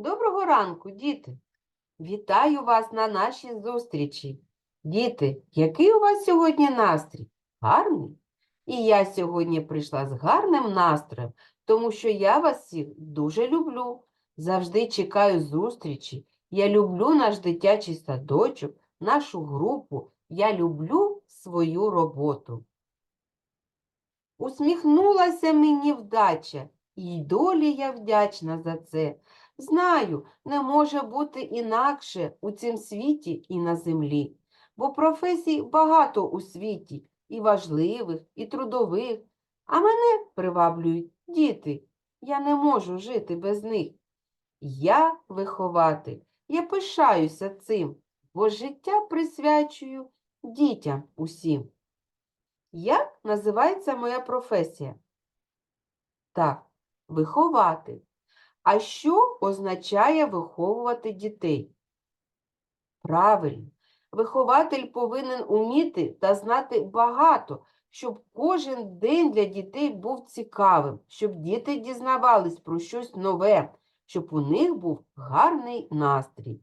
Доброго ранку, діти! Вітаю вас на нашій зустрічі. Діти, який у вас сьогодні настрій? Гарний? І я сьогодні прийшла з гарним настроєм, тому що я вас всіх дуже люблю. Завжди чекаю зустрічі. Я люблю наш дитячий садочок, нашу групу. Я люблю свою роботу. Усміхнулася мені вдача, і долі я вдячна за це. Знаю, не може бути інакше у цім світі і на землі, бо професій багато у світі, і важливих, і трудових, а мене приваблюють діти. Я не можу жити без них. Я вихователь, я пишаюся цим, бо життя присвячую дітям усім. Як називається моя професія? Так, вихователь. А що означає виховувати дітей? Правильно, вихователь повинен уміти та знати багато, щоб кожен день для дітей був цікавим, щоб діти дізнавались про щось нове, щоб у них був гарний настрій.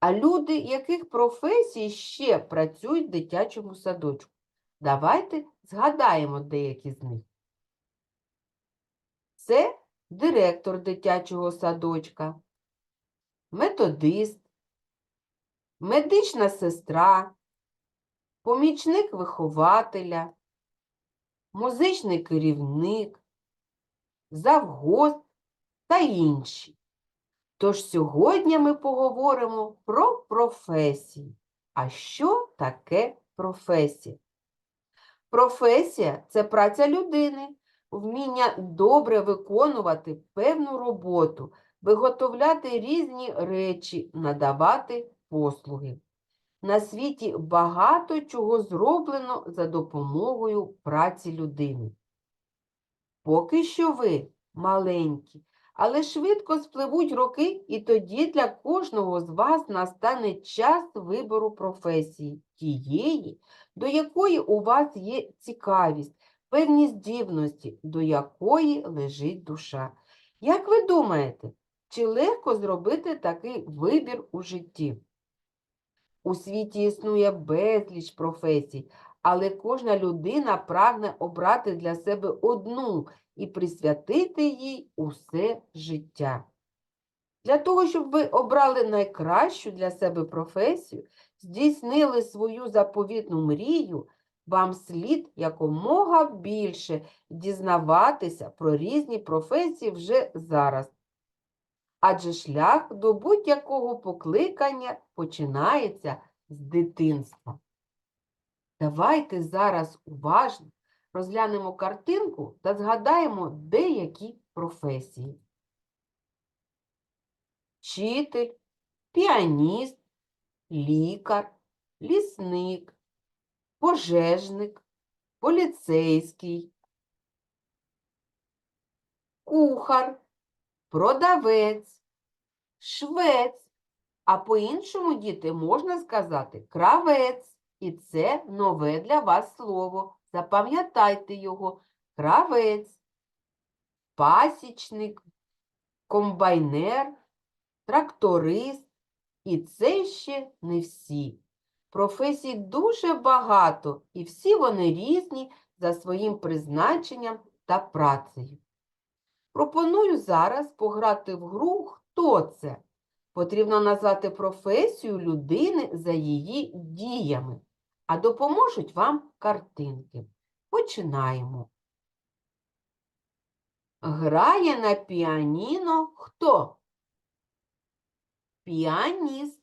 А люди, яких професій ще працюють в дитячому садочку? Давайте згадаємо деякі з них. Це директор дитячого садочка, методист, медична сестра, помічник вихователя, музичний керівник, завгост та інші. Тож сьогодні ми поговоримо про професії. А що таке професія? Професія це праця людини, вміння добре виконувати певну роботу, виготовляти різні речі, надавати послуги. На світі багато чого зроблено за допомогою праці людини. Поки що ви маленькі, але швидко спливуть роки, і тоді для кожного з вас настане час вибору професії, тієї, до якої у вас є цікавість, певні здібності, до якої лежить душа. Як ви думаєте, чи легко зробити такий вибір у житті? У світі існує безліч професій, але кожна людина прагне обрати для себе одну і присвятити їй усе життя. Для того, щоб ви обрали найкращу для себе професію, здійснили свою заповітну мрію, вам слід якомога більше дізнаватися про різні професії вже зараз. Адже шлях до будь-якого покликання починається з дитинства. Давайте зараз уважно розглянемо картинку та згадаємо деякі професії. Вчитель, піаніст, лікар, лісник, пожежник, поліцейський, кухар, продавець, швець, а по-іншому, діти, можна сказати кравець. І це нове для вас слово. Запам'ятайте його. Кравець, пасічник, комбайнер, тракторист. І це ще не всі. Професій дуже багато, і всі вони різні за своїм призначенням та працею. Пропоную зараз пограти в гру «Хто це?». Потрібно назвати професію людини за її діями, а допоможуть вам картинки. Починаємо. Грає на піаніно хто? Піаніст.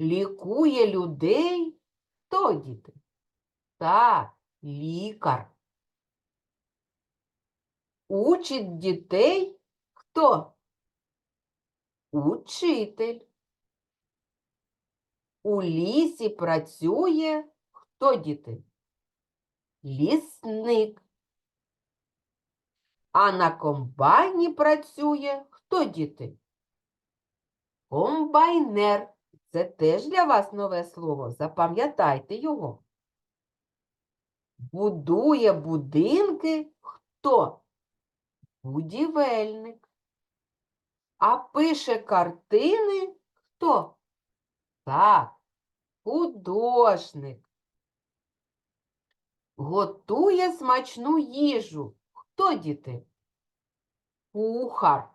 Лікує людей. Хто, діти? Так, лікар. Учить дітей хто? Учитель. У лісі працює хто, діти? Лісник. А на комбайні працює хто, діти? Комбайнер. Це теж для вас нове слово. Запам'ятайте його. Будує будинки хто? Будівельник. А пише картини хто? Так, художник. Готує смачну їжу. Хто діти? Кухар.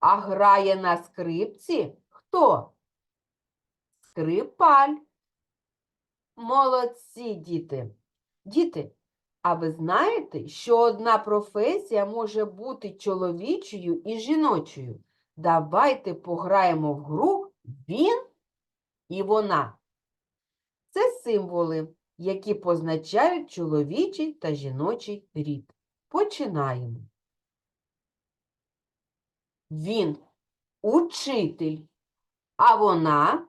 А грає на скрипці хто? Скрипаль. Молодці, діти. Діти, а ви знаєте, що одна професія може бути чоловічою і жіночою? Давайте пограємо в гру він і вона. Це символи, які позначають чоловічий та жіночий рід. Починаємо. Він учитель, а вона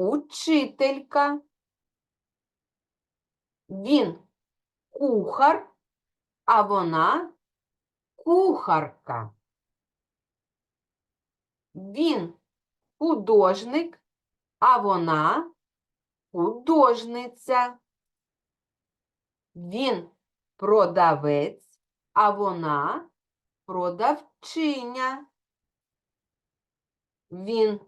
учителька. Він кухар, а вона кухарка. Він художник, а вона художниця. Він продавець, а вона продавчиня. Він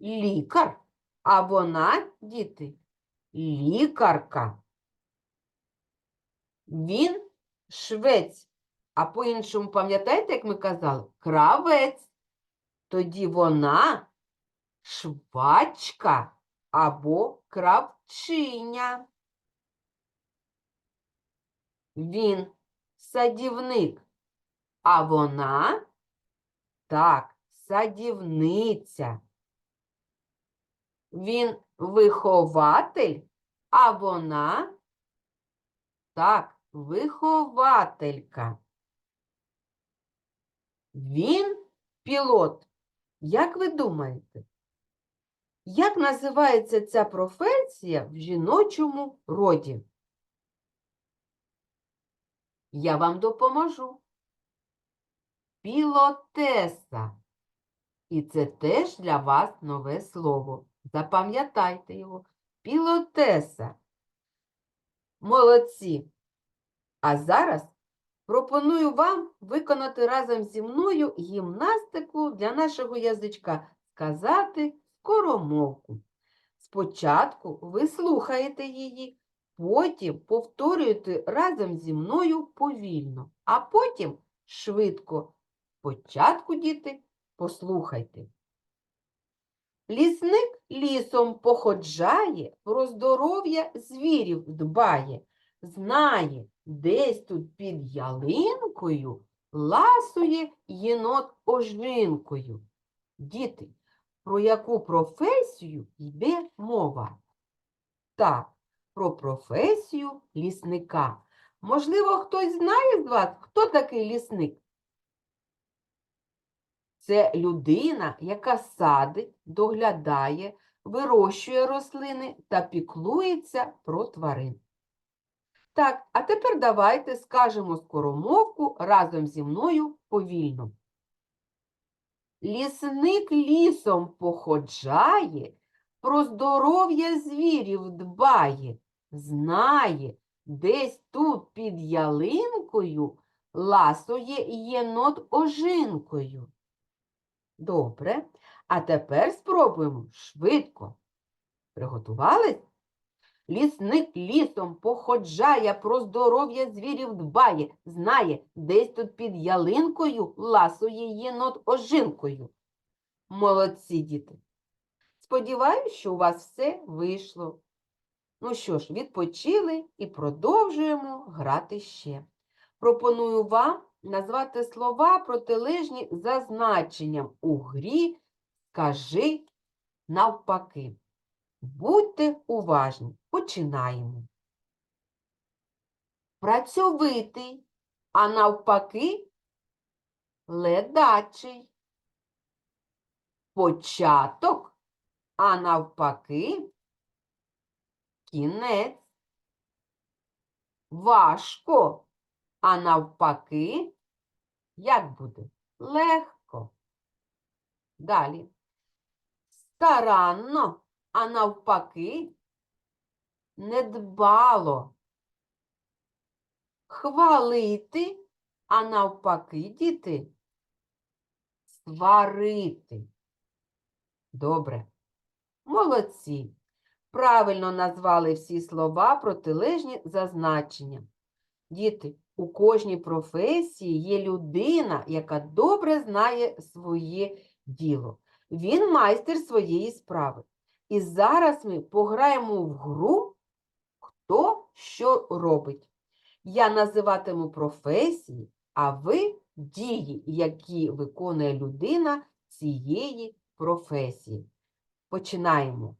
лікар, а вона, діти, лікарка. Він швець, а по-іншому, пам'ятаєте, як ми казали, кравець. Тоді вона швачка або кравчиня. Він садівник, а вона так, садівниця. Він вихователь, а вона так, вихователька. Він пілот. Як ви думаєте, як називається ця професія в жіночому роді? Я вам допоможу. Пілотеса. І це теж для вас нове слово. Запам'ятайте його. Пілотеса. Молодці. А зараз пропоную вам виконати разом зі мною гімнастику для нашого язичка, сказати скоромовку. Спочатку ви слухаєте її, потім повторюєте разом зі мною повільно, а потім швидко. Спочатку, діти, послухайте. Лісник лісом походжає, про здоров'я звірів дбає, знає, десь тут під ялинкою ласує єнот ожинкою. Діти, про яку професію йде мова? Так, про професію лісника. Можливо, хтось знає з вас, хто такий лісник? Це людина, яка садить, доглядає, вирощує рослини та піклується про тварин. Так, а тепер давайте скажемо скоромовку разом зі мною повільно. Лісник лісом походжає, про здоров'я звірів дбає, знає, десь тут під ялинкою ласує єнот ожинкою. Добре. А тепер спробуємо швидко. Приготувались? Лісник лісом походжає, про здоров'я звірів дбає, знає, десь тут під ялинкою ласує єнот ожинкою. Молодці, діти. Сподіваюсь, що у вас все вийшло. Ну що ж, відпочили і продовжуємо грати ще. Пропоную вам назвати слова протилежні за значенням у грі «Скажи навпаки». Будьте уважні. Починаємо. Працьовитий, а навпаки ледачий. Початок, а навпаки кінець. Важко, а навпаки, як буде? Легко. Далі. Старанно, а навпаки, недбало. Хвалити, а навпаки, діти, сварити. Добре. Молодці. Правильно назвали всі слова протилежні за значенням. Діти, у кожній професії є людина, яка добре знає своє діло. Він майстер своєї справи. І зараз ми пограємо в гру, хто що робить. Я називатиму професії, а ви дії, які виконує людина цієї професії. Починаємо.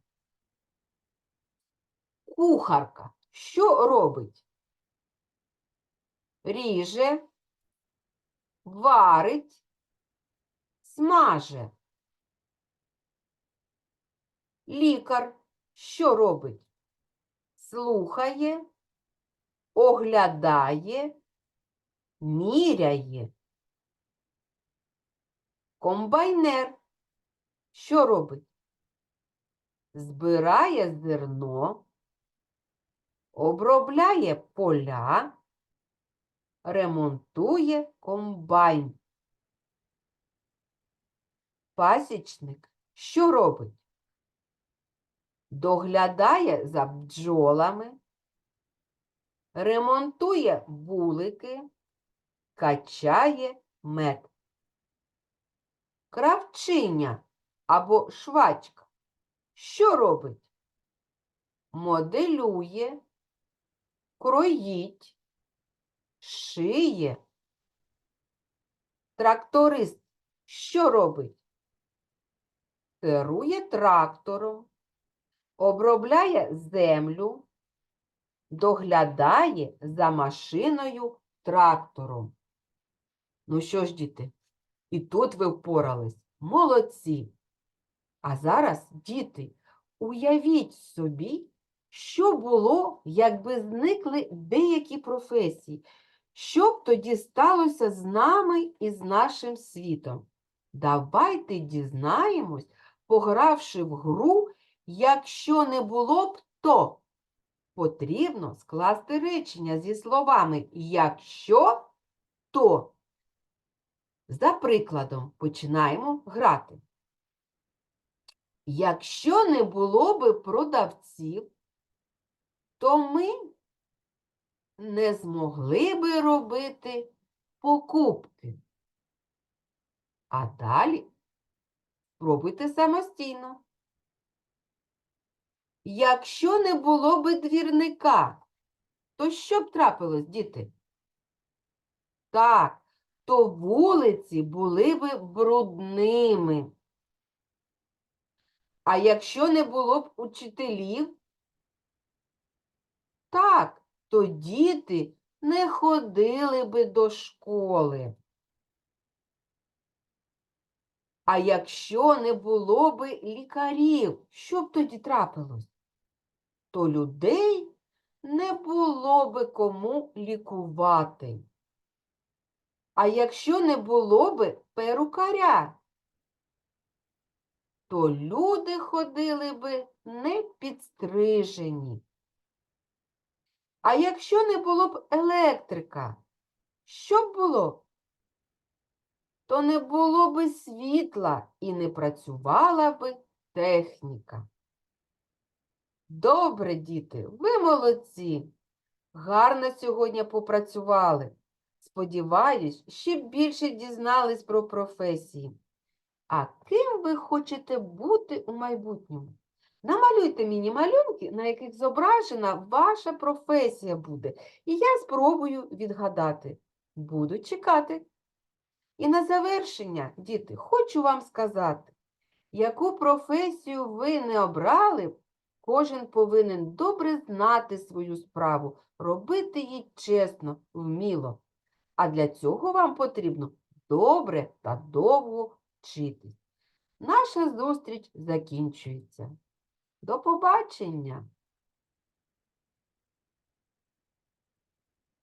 Кухарка. Що робить? Ріже, варить, смаже. Лікар. Що робить? Слухає, оглядає, міряє. Комбайнер. Що робить? Збирає зерно, обробляє поля, ремонтує комбайн. Пасічник що робить? Доглядає за бджолами, ремонтує вулики, качає мед. Кравчиня або швачка що робить? Моделює, кроїть, шиє. Тракторист що робить? Керує трактором, обробляє землю, доглядає за машиною трактором. Ну що ж, діти, і тут ви впорались. Молодці. А зараз, діти, уявіть собі, що було, якби зникли деякі професії. Що б тоді сталося з нами і з нашим світом? Давайте дізнаємось, погравши в гру, якщо не було б то. Потрібно скласти речення зі словами якщо то. За прикладом починаємо грати. Якщо не було би продавців, то ми не змогли би робити покупки. А далі спробуйте самостійно. Якщо не було би двірника, то що б трапилось, діти? Так, то вулиці були би брудними. А якщо не було б учителів, так, то діти не ходили би до школи. А якщо не було би лікарів, що б тоді трапилось? То людей не було би кому лікувати. А якщо не було би перукаря, то люди ходили би не підстрижені. А якщо не було б електрика, що б було? То не було би світла і не працювала би техніка. Добре, діти, ви молодці. Гарно сьогодні попрацювали. Сподіваюсь, ще більше дізнались про професії. А ким ви хочете бути у майбутньому? Намалюйте мені малюнки, на яких зображена ваша професія буде, і я спробую відгадати. Буду чекати. І на завершення, діти, хочу вам сказати, яку професію ви не обрали, кожен повинен добре знати свою справу, робити її чесно, вміло. А для цього вам потрібно добре та довго вчитись. Наша зустріч закінчується. До побачення!